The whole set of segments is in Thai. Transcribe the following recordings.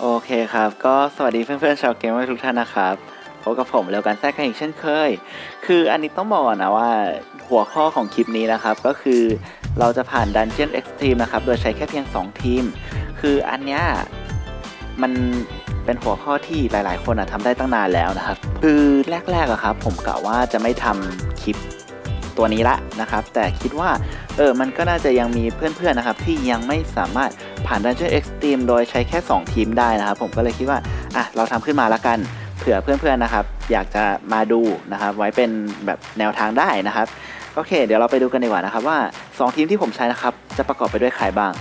โอเคครับ ก็สวัสดีเพื่อนๆชาวเกมเมอร์ทุกท่านนะครับพบกับผมแล้วกันแทรกกันอีกเช่นเคย คืออันนี้ต้องบอกก่อนนะว่าหัวข้อของคลิปนี้นะครับ ก็คือเราจะผ่าน Dungeon Extreme นะครับ โดยใช้แค่เพียง 2 ทีม คืออันเนี้ยมันเป็นหัวข้อที่หลายๆ คนอะทำได้ตั้งนานแล้วนะครับ คือแรกๆอะครับ ผมกะว่าจะไม่ทำคลิป ตัวนี้ละนะครับ แต่คิดว่าเออมันก็น่าจะยังมีเพื่อนๆนะครับ ที่ยังไม่สามารถผ่าน Dungeon Extreme โดยใช้แค่ 2 ทีมได้นะครับ ผมก็เลยคิดว่าอะเราทำขึ้นมาล้วกันเผื่อเพื่อนๆนะครับ อยากจะมาดูนะครับ ไว้เป็นแบบแนวทางได้นะครับโอเค เดี๋ยวเราไปดูกันดีกว่านะครับว่า 2 ทีมที่ผมใช้นะครับ จะประกอบไปด้วยใครบ้าง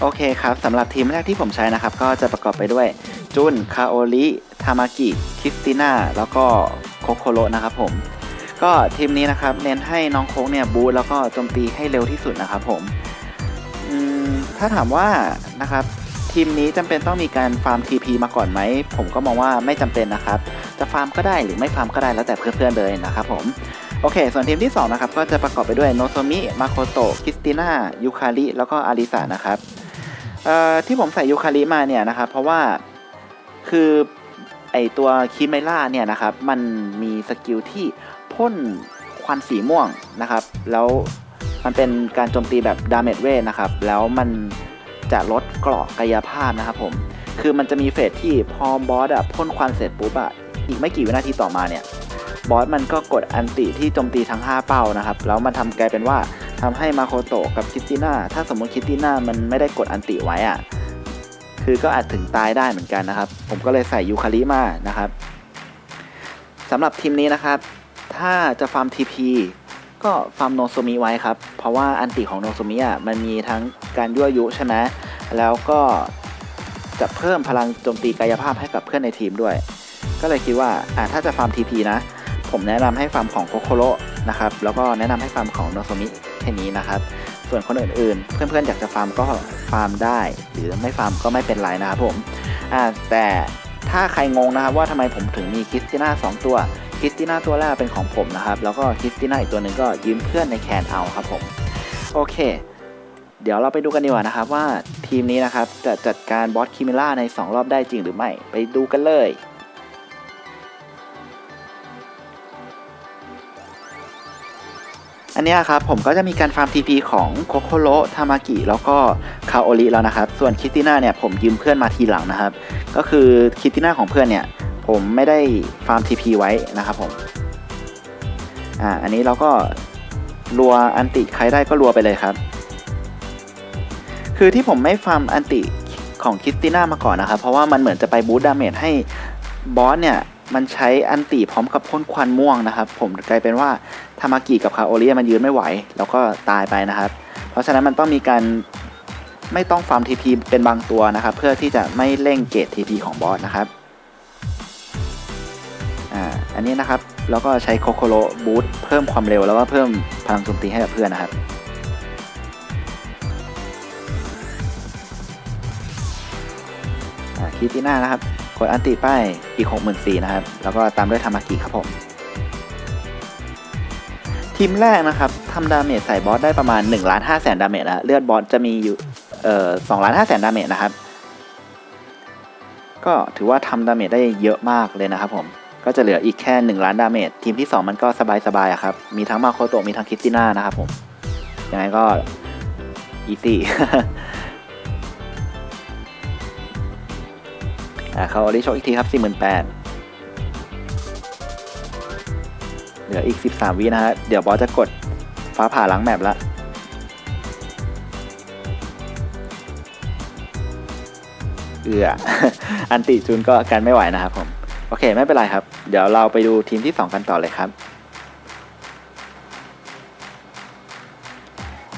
โอเคครับสำหรับทีมแรกที่ผมใช้นะครับ ก็จะประกอบไปด้วยจุนคาโอริทามากิคริสติน่าแล้วก็โคโคโรนะครับผม ก็ทีมนี้นะครับเน้นให้น้องโค้กเนี่ยบูทแล้วก็โจมตีให้เร็วที่สุดนะครับผมถ้าถามว่านะครับทีมนี้จำเป็นต้องมีการฟาร์ม TP มาก่อนไหม ผมก็มองว่าไม่จำเป็นนะครับ จะฟาร์มก็ได้หรือไม่ฟาร์มก็ได้แล้วแต่เพื่อนๆเลยนะครับผม โอเค ส่วนทีมที่ 2 นะครับ ก็จะประกอบไปด้วยโนโซมิ มาโคโตะ คิสติน่า ยูคาริ แล้วก็อาริสานะครับที่ผมใส่ยูคาริมาเนี่ยนะครับ เพราะว่าคือไอตัวคิเมล่าเนี่ยนะครับ มันมีสกิลที่ พ่นควันสีม่วงนะครับ แล้วมันเป็นการโจมตีแบบดาเมจเวทนะครับ แล้วมันจะลดเกราะกายภาพนะครับผม คือมันจะมีเฟสที่พอบอสอะพ่นควันเสร็จปุ๊บอะอีกไม่กี่วินาทีต่อมาเนี่ยบอสมันก็กดอันติที่โจมตีทั้ง 5 เป้านะครับ แล้วมันทำกลายเป็นว่าทำให้มาโคโตะกับคิสติน่าถ้าสมมติคิสติน่ามันไม่ได้กดอันติไว้อะคือก็อาจถึงตายได้เหมือนกันนะครับ ผมก็เลยใส่ยูคาริมานะครับสำหรับทีมนี้นะครับ ถ้าจะฟาร์ม TP ก็ฟาร์มโนโซมิไว้ครับ เพราะว่าอันติของโนโซมิอะมันมีทั้งการยั่วยุใช่ไหมแล้วก็จะเพิ่มพลังโจมตีกายภาพให้กับเพื่อนในทีมด้วย ก็เลยคิดว่าอ่าถ้าจะฟาร์ม TP นะ ผมแนะนำให้ฟาร์มของโคโคโรนะครับ แล้วก็แนะนำให้ฟาร์มของโนโซมิแค่นี้นะครับ ส่วนคนอื่นๆ เพื่อนๆอยากจะฟาร์มก็ฟาร์มได้ หรือไม่ฟาร์มก็ไม่เป็นไรนะครับผมอ่าแต่ถ้าใครงงนะครับว่าทำไมผมถึงมีคริสติน่า2 ตัว คริสติน่าตัวแรกเป็นของผมนะครับ แล้วก็คริสติน่าอีกตัวหนึ่งก็ยืมเพื่อนในแคนเอาครับผมโอเค เดี๋ยวเราไปดูกันดีกว่านะครับว่าทีมนี้นะครับจะจัดการบอสคิมิล่าใน 2 รอบได้จริงหรือไม่ ไปดูกันเลยอันนี้ครับผมก็จะมีการฟาร์ม TP ของโคโคโรทามากิแล้วก็คาโอริแล้วนะครับ ส่วนคิสติน่าเนี่ยผมยืมเพื่อนมาทีหลังนะครับ ก็คือคิสติน่าของเพื่อนเนี่ย ผมไม่ได้ฟาร์ม TP ไว้นะครับผม อ่า อันนี้เราก็รัวอันติใครได้ก็รัวไปเลยครับ คือที่ผมไม่ฟาร์มอันติของคิสติน่ามาก่อนนะครับ เพราะว่ามันเหมือนจะไปบูตดาเมจให้บอสเนี่ย มันใช้อันติพร้อมกับพ่นควันม่วงนะครับ ผมกลายเป็นว่าทามากิกับคาโอริมันยืนไม่ไหว แล้วก็ตายไปนะครับ เพราะฉะนั้นมันต้องมีการไม่ต้องฟาร์ม TP เป็นบางตัวนะครับ เพื่อที่จะไม่เร่งเกรด TP ของบอสนะครับ อันนี้นะครับ แล้วก็ใช้โคโคโรบูสต์เพิ่มความเร็วแล้วก็เพิ่มพลังโจมตีให้กับเพื่อนนะครับคิติน่านะครับ กดอันติป้ายอีก 64,000นะครับ แล้วก็ตามด้วยทามากิครับผม ทีมแรกนะครับทำดาเมจใส่บอสได้ประมาณ1ล้าน5แสนดาเมจแล้วเลือดบอสจะมีอยู่เอ่อ2ล้าน5แสนดาเมจนะครับ ก็ถือว่าทำดาเมจได้เยอะมากเลยนะครับผม ก็จะเหลืออีกแค่ 1 ล้านดาเมจทีมที่ 2 มันก็สบายๆอะครับ มีทั้งมาโคโตะมีทั้งคิสติน่านะครับผมยังไงก็อีซี่เขาได้โชอีกทีครับ 48,000เหลืออีก 13 วินะฮะ เดี๋ยวบอสจะกดฟ้าผ่าล้างแมปละเอืออันติจูนก็กันไม่ไหวนะครับผม โอเค ไม่เป็นไรครับ เดี๋ยวเราไปดูทีมที่ 2 กันต่อเลยครับ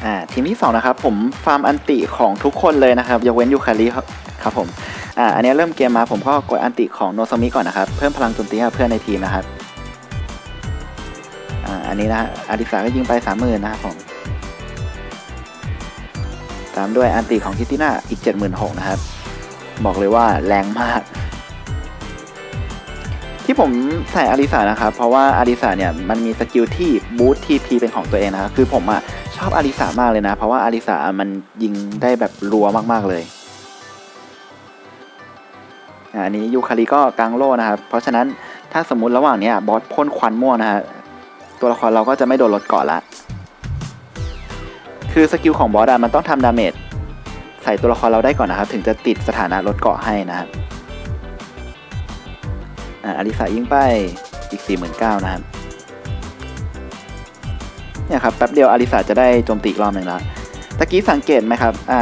อ่าทีมที่ 2 นะครับ ผมฟาร์มอันติของทุกคนเลยนะครับยกเว้นยูคาริครับผมอ่าอันนี้เริ่มเกมมาผมก็กดอันติของโนซมิก่อนนะครับ เพิ่มพลังโจมตีให้กับเพื่อนในทีมนะครับอ่าอันนี้นะอาริสาก็ยิงไปสามหมื่นนะครับผมตามด้วยอันติของคิตติน่าอีกเจ็ดหมื่นหกนะครับ บอกเลยว่าแรงมาก ที่ผมใส่อาริสานะครับ เพราะว่าอาริสาเนี่ยมันมีสกิลที่บูสต์ทีพีเป็นของตัวเองนะครับคือผมอะชอบอาริสามากเลยนะ เพราะว่าอาริสามันยิงได้แบบรัวมากๆเลยอ่าอันนี้ยูคาริก็กลางโล่นะครับ เพราะฉะนั้นถ้าสมมุติระหว่างเนี้ยบอสพ่นควันม่วงนะฮะตัวละครเราก็จะไม่โดนลดเกาะละ คือสกิลของบอสอะมันต้องทำดาเมจใส่ตัวละครเราได้ก่อนนะครับ ถึงจะติดสถานะลดเกาะให้นะครับ อาอาริสายิงไปอีก 49,000นะครับเนี่ยครับแป๊บเดียวอาริสาจะได้โจมตีอีกรอบหนึ่งแล้วตะกี้สังเกตไหมครับอ่า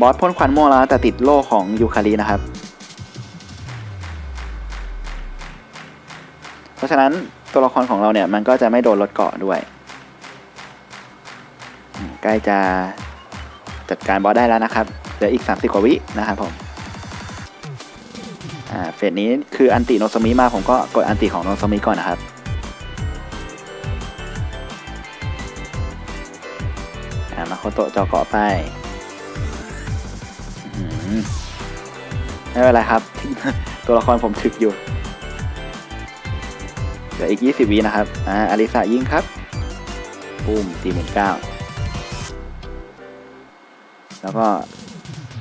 บอสพ่นควันม่วงแล้วแต่ติดโล่ของยูคารินะครับ เพราะฉะนั้นตัวละครของเราเนี่ยมันก็จะไม่โดนลดเกาะด้วย ใกล้จะจัดการบอสได้แล้วนะครับเหลืออีก 30 กว่าวินะครับผม อ่าเฟสนี้คืออันติโนซมิมาผมก็กดอันติของโนซมิก่อนนะครับอ่ามาโคโตะจอเกาะไปอื้อหือไม่เป็นไรครับ ตัวละครผมถึกอยู่เหลืออีก 20 วินะครับ อ่าอลิสายิงครับปุ้ม49,000แล้วก็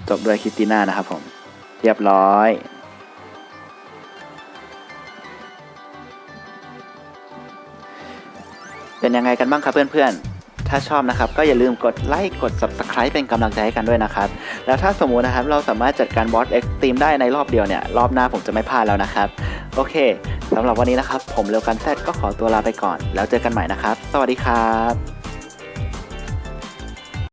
จบด้วยคิตติน่านะครับผม เรียบร้อย เป็นยังไงกันบ้างครับเพื่อนๆ ถ้าชอบนะครับ ก็อย่าลืมกดไลค์กด Subscribe เป็นกำลังใจให้กันด้วยนะครับ แล้วถ้าสมมุตินะครับเราสามารถจัดการบอสเอ็กซ์ตรีมได้ในรอบเดียวเนี่ย รอบหน้าผมจะไม่พลาดแล้วนะครับ โอเคสำหรับวันนี้นะครับ ผมเร็วกันแซดก็ขอตัวลาไปก่อน แล้วเจอกันใหม่นะครับ สวัสดีครับ